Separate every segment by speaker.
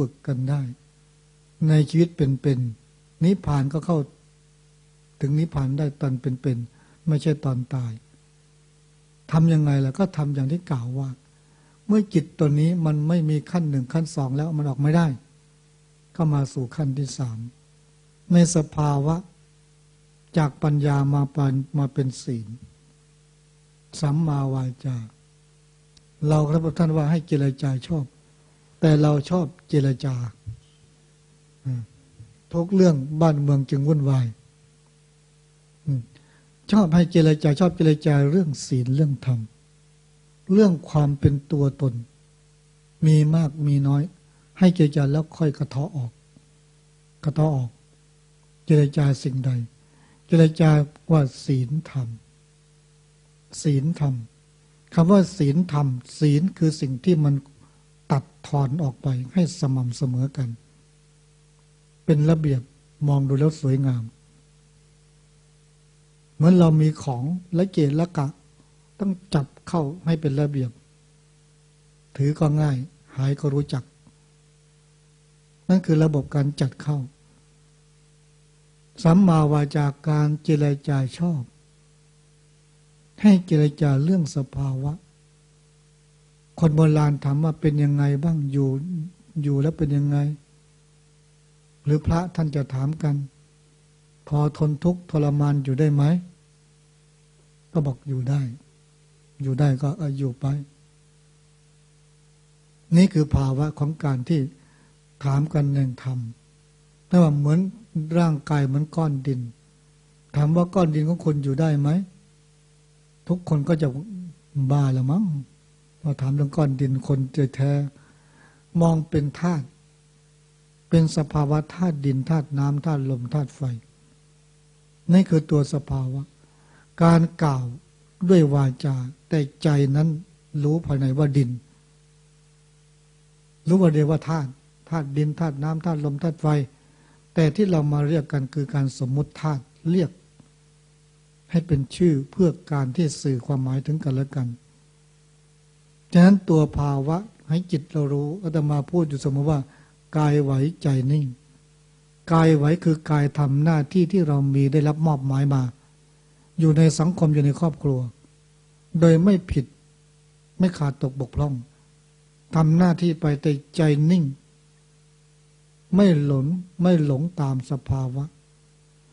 Speaker 1: ฝึกกันได้ ในชีวิตเป็นๆนิพพานก็เข้า ถึงนิพพานได้ตอนเป็นๆไม่ใช่ตอนตายทำยังไงล่ะก็ทำอย่างที่กล่าวว่า เมื่อจิตตัวนี้มันไม่มีขั้นหนึ่งขั้นสองแล้วมันออกไม่ได้ ก็มาสู่ขั้นที่สามในสภาวะ จากปัญญามาปันมาเป็นศีลสัมมาวาจา เราครับท่านว่าให้เจรจาชอบ แต่เราชอบเจรจาทุกเรื่องบ้านเมืองจึงวุ่นวายชอบให้เจรจาชอบเจรจาเรื่องศีลเรื่องธรรม เรื่องความเป็นตัวตน มีมากมีน้อย ให้เจรจาแล้วค่อยกระเทาะออก กระเทาะออก เจรจาสิ่งใด เจรจาว่าศีลธรรม ศีลธรรมคำว่าศีลธรรม ศีลคือสิ่งที่มัน ตัดทอนออกไปให้สม่ำเสมอกัน เป็นระเบียบมองดูแล้วสวยงาม เหมือนเรามีของละเกะละกะ ต้องจับเข้าให้เป็นระเบียบ ถือก็ง่าย หายก็รู้จัก นั่นคือระบบการจัดเข้า สัมมาวาจาการเจรจาชอบ ให้เจรจาเรื่องสภาวะ คนโบราณถามว่าเป็นยังไงบ้างอยู่อยู่แล้วเป็นยังไง หรือพระท่านจะถามกัน พอทนทุกข์ทรมานอยู่ได้ไหม ก็บอกอยู่ได้ อยู่ได้ก็อยู่ไป นี่คือภาวะของการที่ถามกันหนึ่งทำแต่ว่าเหมือนร่างกายเหมือนก้อนดิน ถามว่าก้อนดินของคนอยู่ได้ไหม ทุกคนก็จะบ้าละมั้ง พอถามเรื่องก้อนดินคนจะแท้ มองเป็นธาตุเป็นสภาวะธาตุดินธาตุน้ำธาตุลมธาตุไฟนี่คือตัวสภาวะ การกล่าวด้วยวาจา แต่ใจนั้นรู้ภายในว่าดิน รู้ว่าเดียว่าธาตุธาตุดินธาตุน้ำธาตุลมธาตุไฟ แต่ที่เรามาเรียกกันคือการสมมติธาตุเรียก ให้เป็นชื่อเพื่อการที่สื่อความหมายถึงกันและกัน ฉะนั้นตัวภาวะให้จิตเรารู้อาตมาพูดอยู่เสมอว่า กายไหวใจนิ่ง กายไหวคือกายทำหน้าที่ที่เรามีได้รับมอบหมายมา อยู่ในสังคมอยู่ในครอบครัว โดยไม่ผิดไม่ขาดตกบกพร่องทำหน้าที่ไปแต่ใจนิ่ง ไม่หลงไม่หลงตามสภาวะ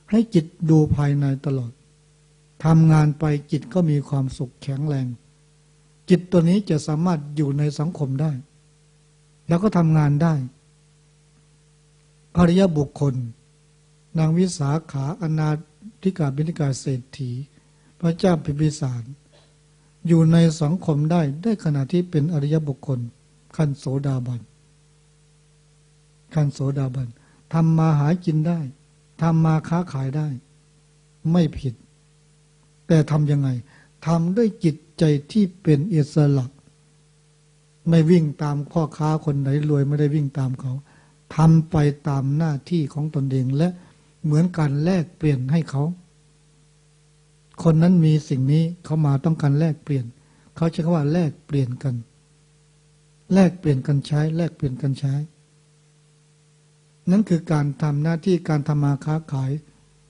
Speaker 1: ให้จิตดูภายในตลอดทำงานไปจิตก็มีความสุขแข็งแรง จิตตัวนี้จะสามารถอยู่ในสังคมได้ แล้วก็ทำงานได้ อริยบุคคล นางวิสาขาอนาธิกาบินิกาเศรษฐี พระเจ้าพิพิสาร อยู่ในสังคมได้ได้ขณะที่เป็นอริยบุคคล ขั้นโสดาบันขั้นโสดาบันทำมาหากินได้ทำมาค้าขายได้ ไม่ผิด แต่ทำยังไง ทำด้วยจิตใจที่เป็นอิสระไม่วิ่งตามพ่อค้าคนไหนรวยไม่ได้วิ่งตามเขาทำไปตามหน้าที่ของตนเองและเหมือนการแลกเปลี่ยนให้เขา คนนั้นมีสิ่งนี้เขามาต้องการแลกเปลี่ยน เขาใช้คำว่าแลกเปลี่ยนกัน แลกเปลี่ยนกันใช้ แลกเปลี่ยนกันใช้ นั่นคือการทำหน้าที่การทำมาค้าขาย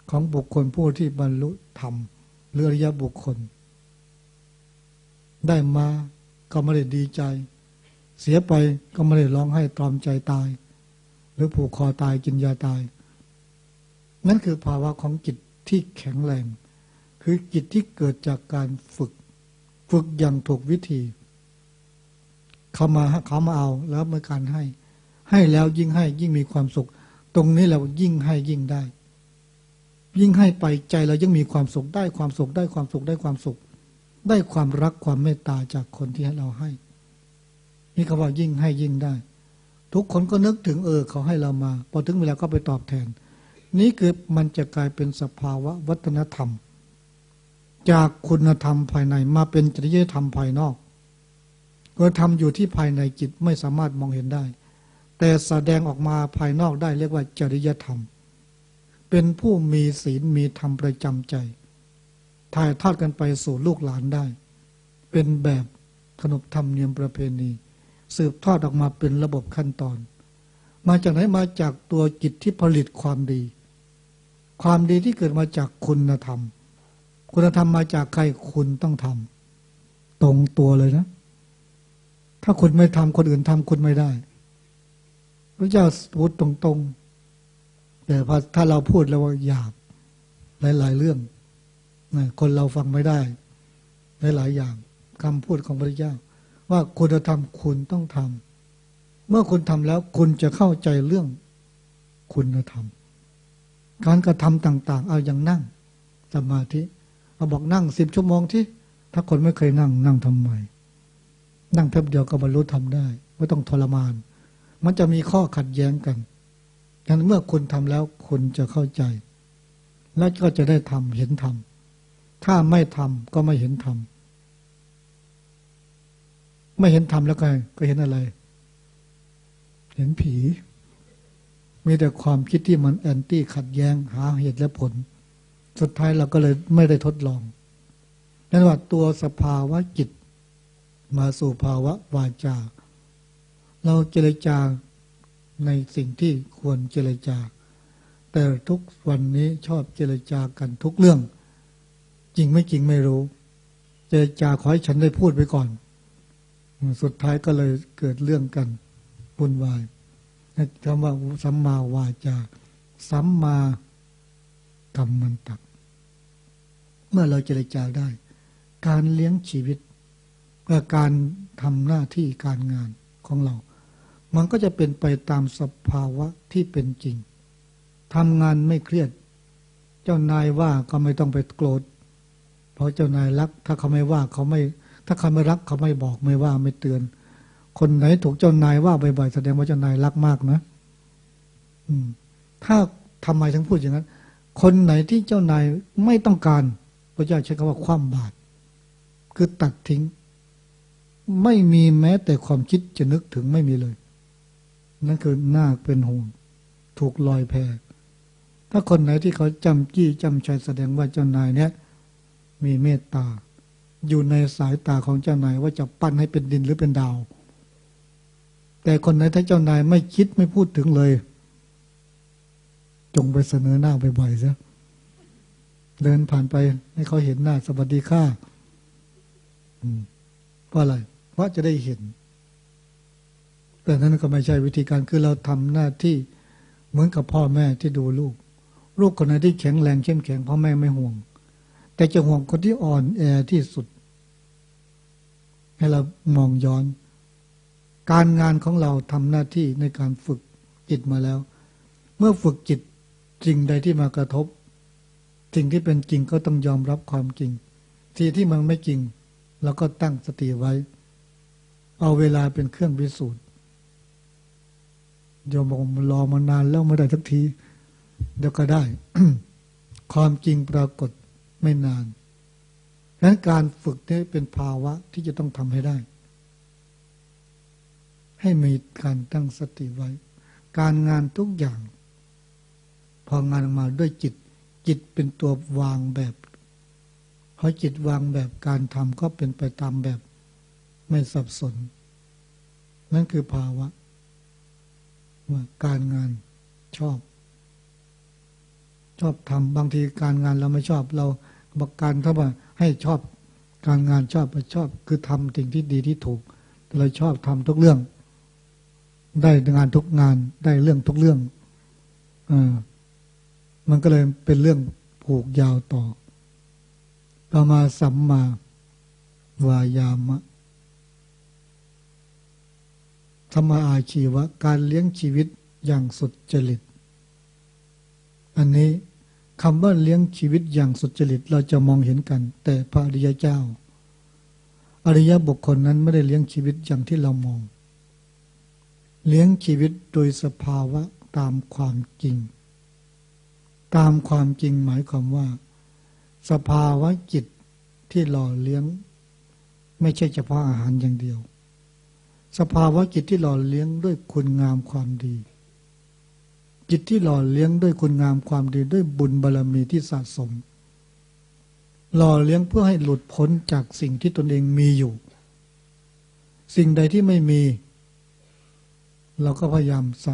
Speaker 1: ของบุคคลผู้ที่บรรลุธรรมหรือริยะบุคคล ได้มาก็ไม่ได้ดีใจ เสียไปก็ไม่ได้ร้องให้ตรอมใจตาย หรือผูกคอตายกินยาตาย นั่นคือภาวะของจิตที่แข็งแรง คือจิตที่เกิดจากการฝึก ฝึกอย่างถูกวิธี เขามาเขามาเอาแล้วเมื่อการให้ ให้แล้วยิ่งให้ยิ่งมีความสุข ตรงนี้เรายิ่งให้ยิ่งได้ ยิ่งให้ไปใจเรายิ่งมีความสุขได้ความสุขได้ความสุขได้ความสุข ได้ความรักความเมตตาจากคนที่เราให้ นี่เขาว่ายิ่งให้ยิ่งได้ ทุกคนก็นึกถึงเออเขาให้เรามา พอถึงเวลาก็ไปตอบแทน นี้คือมันจะกลายเป็นสภาวะวัฒนธรรม จากคุณธรรมภายในมาเป็นจริยธรรมภายนอกก็ทำอยู่ที่ภายในจิตไม่สามารถมองเห็นได้ แต่แสดงออกมาภายนอกได้เรียกว่าจริยธรรม เป็นผู้มีศีลมีธรรมประจำใจ ถ่ายทอดกันไปสู่ลูกหลานได้ เป็นแบบขนบธรรมเนียมประเพณี สืบทอดออกมาเป็นระบบขั้นตอน มาจากไหนมาจากตัวจิตที่ผลิตความดี ความดีที่เกิดมาจากคุณธรรม คุณธรรมมาจากใครคุณต้องทำตรงตัวเลยนะ ถ้าคุณไม่ทำคนอื่นทำคุณไม่ได้พระเจ้าพูดตรงๆแต่พอถ้าเราพูดแล้วว่าหยาบหลาย ๆ เรื่อง คนเราฟังไม่ได้ในหลายอย่างคำพูดของพระเจ้า ว่าคุณธรรมคุณต้องทำเมื่อคุณทำแล้วคุณจะเข้าใจเรื่องคุณธรรม การกระทำต่าง ๆ เอาอย่างนั่งสมาธิเอาบอกนั่งสิบชั่วโมงที่ ถ้าคนไม่เคยนั่งนั่งทำไมนั่งแป๊บเดียวก็บรรลุทำได้ไม่ต้องทรมาน มันจะมีข้อขัดแย้งกันดังนั้นเมื่อคุณทำแล้วคุณจะเข้าใจ และก็จะได้ทำเห็นทำ ถ้าไม่ทำก็ไม่เห็นทำไม่เห็นทำแล้วก็ก็เห็นอะไร เห็นผี มีแต่ความคิดที่มันแอนตี้ขัดแย้งหาเหตุและผล สุดท้ายเราก็เลยไม่ได้ทดลองนั่นว่าตัวสภาวะจิต มาสู่ภาวะวาจา เราเจรจาในสิ่งที่ควรเจรจา แต่ทุกวันนี้ชอบเจรจากันทุกเรื่อง จริงไม่จริงไม่รู้ เจรจาขอให้ฉันได้พูดไปก่อน สุดท้ายก็เลยเกิดเรื่องกันวุ่นวายคำว่าสัมมาวาจา สัมมากรรมันตัก เมื่อเราเจรจาได้ การเลี้ยงชีวิตกับการทำหน้าที่การงานของเรา มันก็จะเป็นไปตามสภาวะที่เป็นจริงทำงานไม่เครียด เจ้านายว่าก็ไม่ต้องไปโกรธ เพราะเจ้านายรัก ถ้าเขาไม่ว่าเขาไม่ ถ้าเขาไม่รักเขาไม่บอกไม่ว่าไม่เตือน คนไหนถูกเจ้านายว่าบ่อยๆแสดงว่าเจ้านายรักมากนะ อืม ถ้าทำไมถึงพูดอย่างนั้น คนไหนที่เจ้านายไม่ต้องการ พระเจ้าใช้คำว่าคว่ำบาตรคือตัดทิ้ง ไม่มีแม้แต่ความคิดจะนึกถึงไม่มีเลย นั่นคือหน้าเป็นห่วงถูกลอยแพถ้าคนไหนที่เขาจำจี้จำชัยแสดงว่าเจ้านายเนี้ย มีเมตตา อยู่ในสายตาของเจ้านายว่าจะปั้นให้เป็นดินหรือเป็นดาว แต่คนไหนถ้าเจ้านายไม่คิดไม่พูดถึงเลย จงไปเสนอหน้าบ่อยๆซะเดินผ่านไปให้เขาเห็นหน้าสวัสดีค่าเพราะอะไร เพราะจะได้เห็น แต่นั้นก็ไม่ใช่วิธีการคือเราทำหน้าที่เหมือนกับพ่อแม่ที่ดูลูก ลูกคนไหนที่แข็งแรงเข้มแข็งพ่อแม่ไม่ห่วง แต่จะห่วงคนที่อ่อนแอที่สุด ให้เรามองย้อน การงานของเราทำหน้าที่ในการฝึกจิตมาแล้ว เมื่อฝึกจิตจริงใดที่มากระทบ สิ่งที่เป็นจริงก็ต้องยอมรับความจริงที่ที่มันไม่จริงเราก็ตั้งสติไว้ เอาเวลาเป็นเครื่องพิสูจน์โยมบอกรอมานานแล้วไม่ได้สักที เดี๋ยวก็ได้ ความจริงปรากฏ ไม่นานดังนั้นการฝึกนี้เป็นภาวะที่จะต้องทำให้ได้ ให้มีการตั้งสติไว้ การงานทุกอย่าง พองานออกมาด้วยจิต จิตเป็นตัววางแบบพอจิตวางแบบการทำก็เป็นไปตามแบบไม่สับสน นั่นคือภาวะว่าการงานชอบ ชอบทำบางทีการงานเราไม่ชอบเราบอกการถ้าว่าให้ชอบการงานชอบชอบคือทำสิ่งที่ดีที่ถูกเราชอบทำทุกเรื่อง ได้งานทุกงานได้เรื่องทุกเรื่องอมันก็เลยเป็นเรื่องผูกยาวต่อ ต่อมาสัมมาวายามะธรรมอาชีวะ การเลี้ยงชีวิตอย่างสุดจริต อันนี้คำว่าเลี้ยงชีวิตอย่างสุดจริตเราจะมองเห็นกัน แต่พระอริยเจ้า อริยบุคคลนั้นไม่ได้เลี้ยงชีวิตอย่างที่เรามอง เลี้ยงชีวิตโดยสภาวะตามความจริง ตามความจริงหมายความว่า สภาวะจิตที่หล่อเลี้ยง ไม่ใช่เฉพาะอาหารอย่างเดียว สภาวะจิตที่หล่อเลี้ยงด้วยคุณงามความดี จิตที่หล่อเลี้ยงด้วยคุณงามความดีด้วยบุญบารรมีที่สะสม หล่อเลี้ยงเพื่อให้หลุดพ้นจากสิ่งที่ตนเองมีอยู่ สิ่งใดที่ไม่มี เราก็พยายามส